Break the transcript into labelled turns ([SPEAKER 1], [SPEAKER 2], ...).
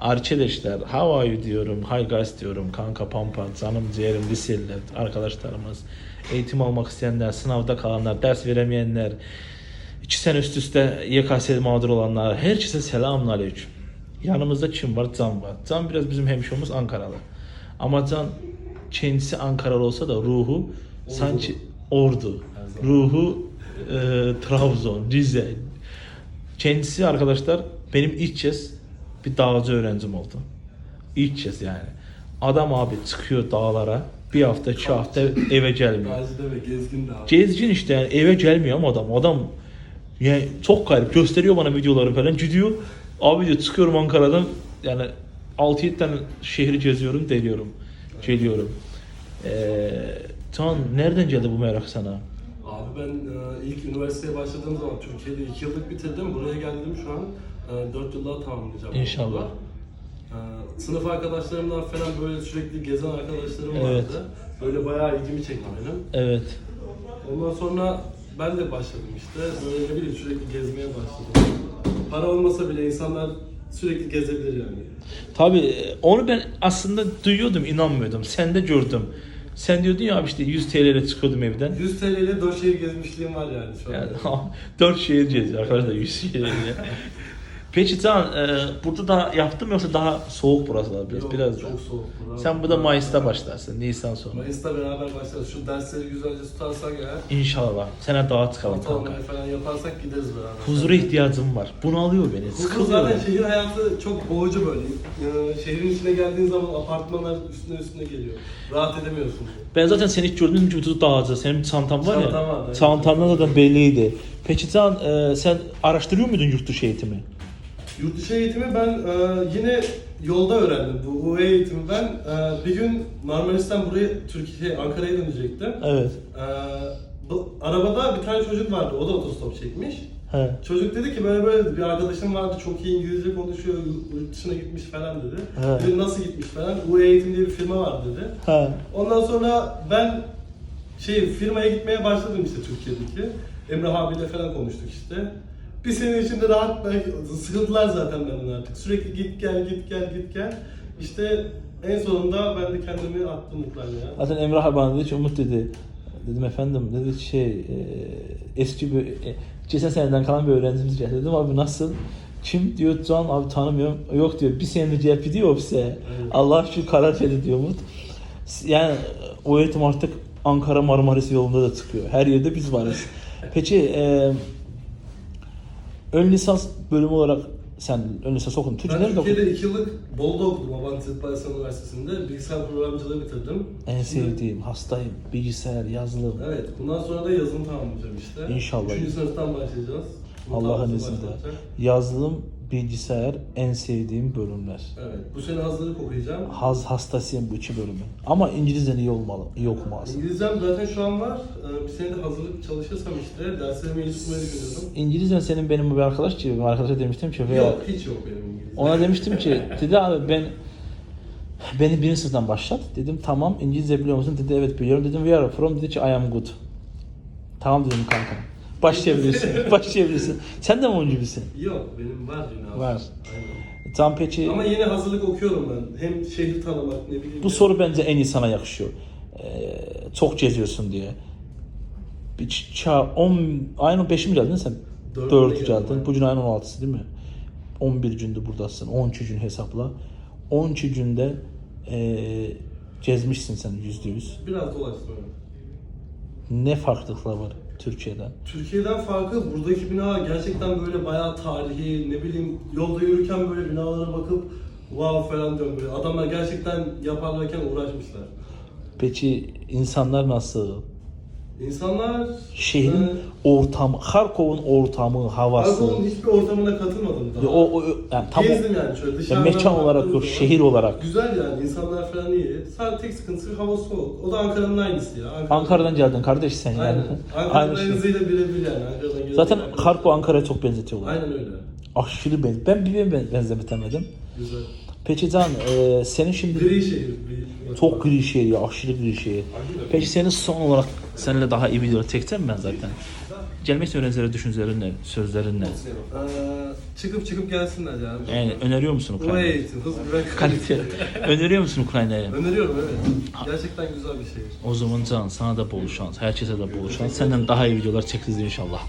[SPEAKER 1] Arkadaşlar how are you diyorum, hi guys diyorum, kanka pampa, canım ciğerim, liseliler, arkadaşlarımız, eğitim almak isteyenler, sınavda kalanlar, ders veremeyenler, iki sene üst üste YKS mağdur olanlar, herkese selamun aleyküm. Yanımızda kim var? Can var. Can biraz bizim hemşomuz Ankaralı. Ama Can kendisi Ankaralı olsa da ruhu sanki Ordu. Ruhu e, Trabzon, Rize. Kendisi arkadaşlar benim ilk kez bir dağcı öğrencim oldu. İlk kez yani. Adam abi çıkıyor dağlara bir hafta iki hafta eve gelmiyor.
[SPEAKER 2] Gazi deme gezgin de abi.
[SPEAKER 1] Gezgin işte yani eve gelmiyor ama adam. Adam yani çok garip gösteriyor bana videoları falan. Gidiyor abi diyor çıkıyorum Ankara'dan yani 6-7 tane şehri geziyorum deliyorum. Geliyorum. Ee, Can nereden geldi bu merak sana?
[SPEAKER 2] Abi ben e, ilk üniversiteye başladığım zaman Türkiye'de 2 yıllık bitirdim. Buraya geldim şu an 4 yıl daha tamamlayacağım.
[SPEAKER 1] İnşallah.
[SPEAKER 2] okulda. E, sınıf arkadaşlarımdan falan böyle sürekli gezen arkadaşlarım
[SPEAKER 1] Evet.
[SPEAKER 2] vardı. Böyle bayağı ilgimi çekti benim.
[SPEAKER 1] Evet.
[SPEAKER 2] Ondan sonra ben de başladım işte. Böyle ne bileyim sürekli gezmeye başladım. Para olmasa bile insanlar sürekli gezebilir yani.
[SPEAKER 1] Tabii onu ben aslında duyuyordum, inanmıyordum. Sen de gördüm. Sen diyordun ya abi işte 100 TL ile çıkıyordum evden.
[SPEAKER 2] 100 TL ile 4 şehir gezmişliğim var yani şu an.
[SPEAKER 1] Yani 4 şehir geziyor arkadaşlar 100 şehir ile. Peki Can, e, burada da yaptım yoksa daha soğuk buralar biraz
[SPEAKER 2] Yok,
[SPEAKER 1] biraz
[SPEAKER 2] çok
[SPEAKER 1] da.
[SPEAKER 2] soğuk. burada.
[SPEAKER 1] Sen bu da Mayıs'ta başlarsın, Nisan sonu.
[SPEAKER 2] Mayıs'ta beraber başlarız. Şu dersleri güzelce tutarsak eğer
[SPEAKER 1] İnşallah. Sene daha çıkalım kanka.
[SPEAKER 2] ortalamayı falan yaparsak gideriz beraber.
[SPEAKER 1] Huzura ihtiyacım var. Bunu alıyor beni.
[SPEAKER 2] Huzur
[SPEAKER 1] Sıkılıyor.
[SPEAKER 2] zaten şehir hayatı çok boğucu böyle. Ee, şehrin içine geldiğin zaman apartmanlar üstüne üstüne geliyor. Rahat edemiyorsun.
[SPEAKER 1] Ben zaten seni hiç gördüğüm gibi tutup dağıcı. Senin bir çantan var ya.
[SPEAKER 2] Çantam var, evet.
[SPEAKER 1] Çantandan da belliydi. Peki Can, e, sen araştırıyor muydun yurt dışı eğitimi?
[SPEAKER 2] Yurt dışı eğitimi ben e, yine yolda öğrendim. Bu UE eğitimi ben e, bir gün Marmaris'ten buraya Türkiye Ankara'ya dönecektim.
[SPEAKER 1] Evet.
[SPEAKER 2] E, bu, arabada bir tane çocuk vardı. O da otostop çekmiş.
[SPEAKER 1] He.
[SPEAKER 2] Çocuk dedi ki böyle böyle bir arkadaşım vardı çok iyi İngilizce konuşuyor, yurt dışına gitmiş falan dedi.
[SPEAKER 1] He.
[SPEAKER 2] Dedim nasıl gitmiş falan. UE Eğitim diye bir firma var dedi.
[SPEAKER 1] He.
[SPEAKER 2] Ondan sonra ben şey firmaya gitmeye başladım işte Türkiye'deki. Emrah abiyle falan konuştuk işte. Bir sene içinde rahat sıkıldılar zaten benden artık. Sürekli git gel git gel git gel. İşte en sonunda ben de kendimi attım Ukrayna'ya.
[SPEAKER 1] Zaten Emrah bana dedi Umut dedi. Dedim efendim dedi şey e, eski bir e, geçen seneden kalan bir öğrencimiz geldi. Dedim abi nasıl? Kim diyor Can abi tanımıyorum. Yok diyor bir senedir gelip gidiyor ofise. Allah şu karar verdi diyor Umut. Yani o eğitim artık Ankara Marmaris yolunda da çıkıyor. Her yerde biz varız. Peki e, ön lisans bölümü olarak sen ön lisans okudun. Türkçe
[SPEAKER 2] Ben
[SPEAKER 1] nerede okudun?
[SPEAKER 2] Türkiye'de iki yıllık Bolu'da okudum Abant Baysan Üniversitesi'nde. Bilgisayar programcılığı bitirdim.
[SPEAKER 1] En
[SPEAKER 2] Şimdi-
[SPEAKER 1] sevdiğim hastayım. Bilgisayar, yazılım.
[SPEAKER 2] Evet, bundan sonra da yazılım tamamlayacağım işte.
[SPEAKER 1] İnşallah.
[SPEAKER 2] Üçüncü sınıftan başlayacağız. Bu
[SPEAKER 1] Allah'ın izniyle.
[SPEAKER 2] başlayacak.
[SPEAKER 1] Yazılım, bilgisayar en sevdiğim bölümler.
[SPEAKER 2] Evet, bu sene hazırlık okuyacağım.
[SPEAKER 1] Haz hastasıyım bu iki bölümü. Ama İngilizcen iyi olmalı, iyi okumalısın.
[SPEAKER 2] İngilizcem zaten şu an var. Ee, Bir sene de hazırlık çalışırsam işte derslerimi iyi tutmayı düşünüyorum.
[SPEAKER 1] İngilizcen senin benim bir arkadaş gibi, bir arkadaşa demiştim ki veya
[SPEAKER 2] Yok, hiç yok benim İngilizcem.
[SPEAKER 1] ona demiştim ki dedi abi ben beni birinci sınıftan başlat. Dedim tamam İngilizce biliyor musun? Dedi evet biliyorum. Dedim where are from? Dedi ki I am good. Tamam dedim kanka. Başlayabilirsin. Başlayabilirsin. Sen de mi onun gibisin?
[SPEAKER 2] Yok, benim var abi.
[SPEAKER 1] Var.
[SPEAKER 2] Aynen.
[SPEAKER 1] Tam peki
[SPEAKER 2] Ama yine hazırlık okuyorum ben. Hem şehri tanımak, ne bileyim.
[SPEAKER 1] Bu soru bence en iyi sana yakışıyor. Ee, çok geziyorsun diye. Bir ça 10 ayın 5'i mi geldin sen?
[SPEAKER 2] Dördüne
[SPEAKER 1] 4
[SPEAKER 2] geldim,
[SPEAKER 1] geldin.
[SPEAKER 2] aynen.
[SPEAKER 1] Bugün ayın 16'sı değil mi? 11 gündür buradasın. 12 gün hesapla. 12 günde ee, gezmişsin sen %100.
[SPEAKER 2] Biraz dolaştım.
[SPEAKER 1] Ne farklılıklar var Türkiye'den?
[SPEAKER 2] Türkiye'den farkı buradaki binalar gerçekten böyle bayağı tarihi, ne bileyim yolda yürürken böyle binalara bakıp wow falan diyorum böyle. Adamlar gerçekten yaparlarken uğraşmışlar.
[SPEAKER 1] Peki insanlar nasıl?
[SPEAKER 2] İnsanlar
[SPEAKER 1] Şehrin
[SPEAKER 2] e,
[SPEAKER 1] ortamı, Harkov'un ortamı, havası.
[SPEAKER 2] Harkov'un hiçbir ortamına katılmadım daha.
[SPEAKER 1] O, o, yani tam
[SPEAKER 2] Gezdim yani şöyle dışarıdan
[SPEAKER 1] mekan olarak yok, şehir olarak.
[SPEAKER 2] Güzel yani insanlar falan iyi. Sadece tek sıkıntısı hava soğuk. O da Ankara'nın aynısı ya. Ankara-
[SPEAKER 1] Ankara'dan geldin kardeş sen yani.
[SPEAKER 2] Aynen.
[SPEAKER 1] Aynı
[SPEAKER 2] Ankara'nın
[SPEAKER 1] şey.
[SPEAKER 2] birebir yani. Ankara'dan
[SPEAKER 1] Zaten
[SPEAKER 2] Ankara-
[SPEAKER 1] Harko Ankara'ya çok benzetiyorlar.
[SPEAKER 2] Aynen öyle.
[SPEAKER 1] Aşırı ben. Ben bir ben benzetemedim.
[SPEAKER 2] Güzel.
[SPEAKER 1] Peki Can, e, senin şimdi
[SPEAKER 2] Gri şehir.
[SPEAKER 1] çok gri şehir ya, aşırı gri şehir. Peki senin son olarak seninle daha iyi videolar çekeceğim ben zaten. Gelmek isteyen öğrencilere düşüncelerin ne? Sözlerin ne?
[SPEAKER 2] Ee, çıkıp çıkıp gelsinler yani.
[SPEAKER 1] Yani öneriyor musun Ukrayna'yı?
[SPEAKER 2] eğitim, hız, güven,
[SPEAKER 1] Kalite. öneriyor musun Ukrayna'yı?
[SPEAKER 2] Öneriyorum evet. Gerçekten güzel bir şehir.
[SPEAKER 1] O zaman Can sana da bol şans, herkese de bol şans. Senden daha iyi videolar çekeceğiz inşallah.